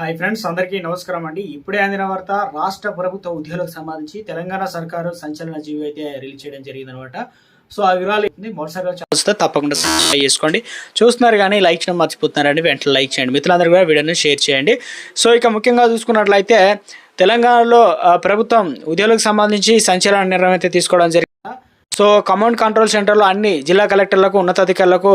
Hi friends అందరికీ నమస్కారం అండి. ఇప్పుడే అందిన వార్త రాష్ట్ర ప్రభుత్వ ఉద్యోగులకు సంబంధించి తెలంగాణ సర్కారు సంచలన జీవి అయితే రిలీజ్ చేయడం జరిగింది అనమాట సో ఆ వివరాలు ఏంటి? చూస్తే తప్పకుండా సబ్స్క్రైబ్ చేసుకోండి. చూస్తున్నారు కానీ లైక్ చేయడం మర్చిపోతున్నారండి. వెంటనే లైక్ చేయండి. మిత్రులందరూ కూడా వీడియోని షేర్ చేయండి. సో ఇక ముఖ్యంగా చూసుకున్నట్లయితే తెలంగాణలో ప్రభుత్వం ఉద్యోగులకు సంబంధించి సంచలన నిర్ణయం అయితే తీసుకోవడం జరిగింది. సో కమాండ్ కంట్రోల్ సెంటర్లో అన్ని జిల్లా కలెక్టర్లకు ఉన్నతాధికారులకు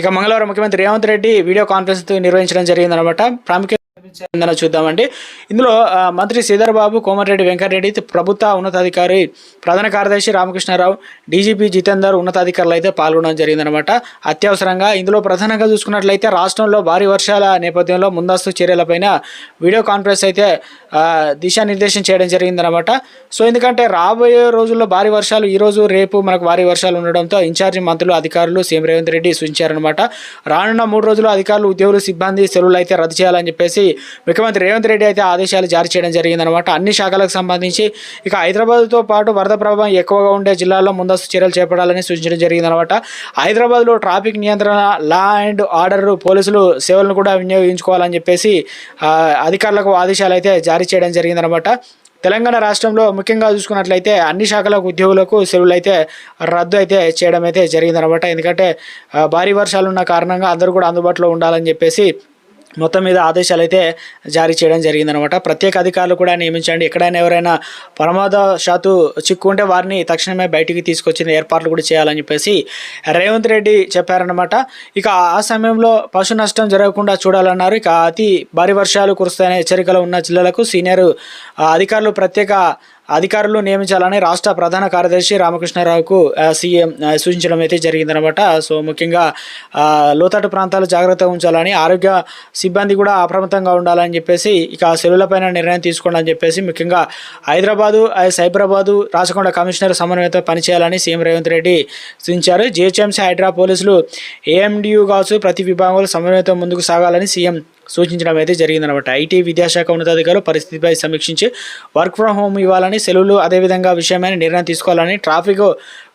ఇక మంగళవారం ముఖ్యమంత్రి రేవంత్ రెడ్డి వీడియో కాన్ఫరెన్స్ నిర్వహించడం జరిగిందనమాట ప్రాముఖ్యత ఏందనో చూద్దామండి. ఇందులో మంత్రి శ్రీధర్బాబు కోమటిరెడ్డి వెంకటరెడ్డి ప్రభుత్వ ఉన్నతాధికారి ప్రధాన కార్యదర్శి రామకృష్ణారావు డీజీపీ జితేందర్ ఉన్నతాధికారులు అయితే పాల్గొనడం జరిగిందనమాట అత్యవసరంగా ఇందులో ప్రధానంగా చూసుకున్నట్లయితే రాష్ట్రంలో భారీ వర్షాల నేపథ్యంలో ముందస్తు చర్యలపైన వీడియో కాన్ఫరెన్స్ అయితే దిశానిర్దేశం చేయడం జరిగిందనమాట సో ఎందుకంటే రాబోయే రోజుల్లో భారీ వర్షాలు ఈరోజు రేపు మనకు భారీ వర్షాలు ఉండడంతో ఇన్ఛార్జి మంత్రులు అధికారులు సీఎం రేవంత్ రెడ్డి సూచించారనమాట రానున్న మూడు రోజులు అధికారులు ఉద్యోగులు సిబ్బంది సెలవులు అయితే రద్దు చేయాలని చెప్పేసి ముఖ్యమంత్రి రేవంత్ రెడ్డి అయితే ఆదేశాలు జారీ చేయడం జరిగిందనమాట అన్ని శాఖలకు సంబంధించి ఇక హైదరాబాద్తో పాటు వరద ప్రభావం ఎక్కువగా ఉండే జిల్లాల్లో ముందస్తు చర్యలు చేపట్టాలని సూచించడం జరిగిందనమాట హైదరాబాద్లో ట్రాఫిక్ నియంత్రణ లా అండ్ ఆర్డర్ పోలీసులు సేవలను కూడా వినియోగించుకోవాలని చెప్పేసి అధికారులకు ఆదేశాలు అయితే జారీ చేయడం జరిగిందనమాట తెలంగాణ రాష్ట్రంలో ముఖ్యంగా చూసుకున్నట్లయితే అన్ని శాఖలకు ఉద్యోగులకు సెలవులు అయితే రద్దు అయితే చేయడం అయితే జరిగిందనమాట ఎందుకంటే భారీ వర్షాలు ఉన్న కారణంగా అందరూ కూడా అందుబాటులో ఉండాలని చెప్పేసి మొత్తం మీద ఆదేశాలు అయితే జారీ చేయడం జరిగిందనమాట ప్రత్యేక అధికారులు కూడా నియమించండి. ఎక్కడైనా ఎవరైనా ప్రమాదశాత్తు చిక్కుంటే వారిని తక్షణమే బయటికి తీసుకొచ్చిన ఏర్పాట్లు కూడా చేయాలని చెప్పేసి రేవంత్ రెడ్డి చెప్పారనమాట ఇక ఆ సమయంలో పశు నష్టం జరగకుండా చూడాలన్నారు. ఇక అతి భారీ వర్షాలు కురుస్తాయనే హెచ్చరికలు ఉన్న జిల్లాలకు సీనియర్ ఆ, అధికారులు ప్రత్యేక అధికారులు నియమించాలని రాష్ట్ర ప్రధాన కార్యదర్శి రామకృష్ణారావుకు సీఎం సూచించడం అయితే జరిగిందనమాట సో ముఖ్యంగా లోతట్టు ప్రాంతాలు జాగ్రత్తగా ఉంచాలని ఆరోగ్య సిబ్బంది కూడా అప్రమత్తంగా ఉండాలని చెప్పేసి ఇక సెలవులపైన నిర్ణయం తీసుకోండి అని చెప్పేసి ముఖ్యంగా హైదరాబాదు సైబరాబాదు రాచకొండ కమిషనర్ సమన్వయంతో పనిచేయాలని సీఎం రేవంత్ రెడ్డి సూచించారు. జిహెచ్ఎంసీ హైడ్రా పోలీసులు ఏఎండియు కావచ్చు ప్రతి విభాగంలో సమన్వయంతో ముందుకు సాగాలని సీఎం సూచించడం అయితే జరిగిందనమాట ఐటీ విద్యాశాఖ ఉన్నతాధికారులు పరిస్థితిపై సమీక్షించి వర్క్ ఫ్రం హోమ్ ఇవ్వాలని సెలవులు అదేవిధంగా విషయమైన నిర్ణయం తీసుకోవాలని ట్రాఫిక్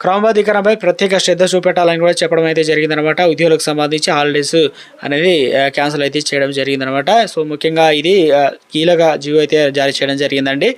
క్రమబద్ధీకరణపై ప్రత్యేక శ్రద్ధ చూపెట్టాలని కూడా చెప్పడం అయితే జరిగిందనమాట ఉద్యోగులకు సంబంధించి హాలిడేస్ అనేది క్యాన్సిల్ అయితే చేయడం జరిగిందనమాట సో ముఖ్యంగా ఇది కీలక జీవో అయితే జారీ చేయడం జరిగిందండి.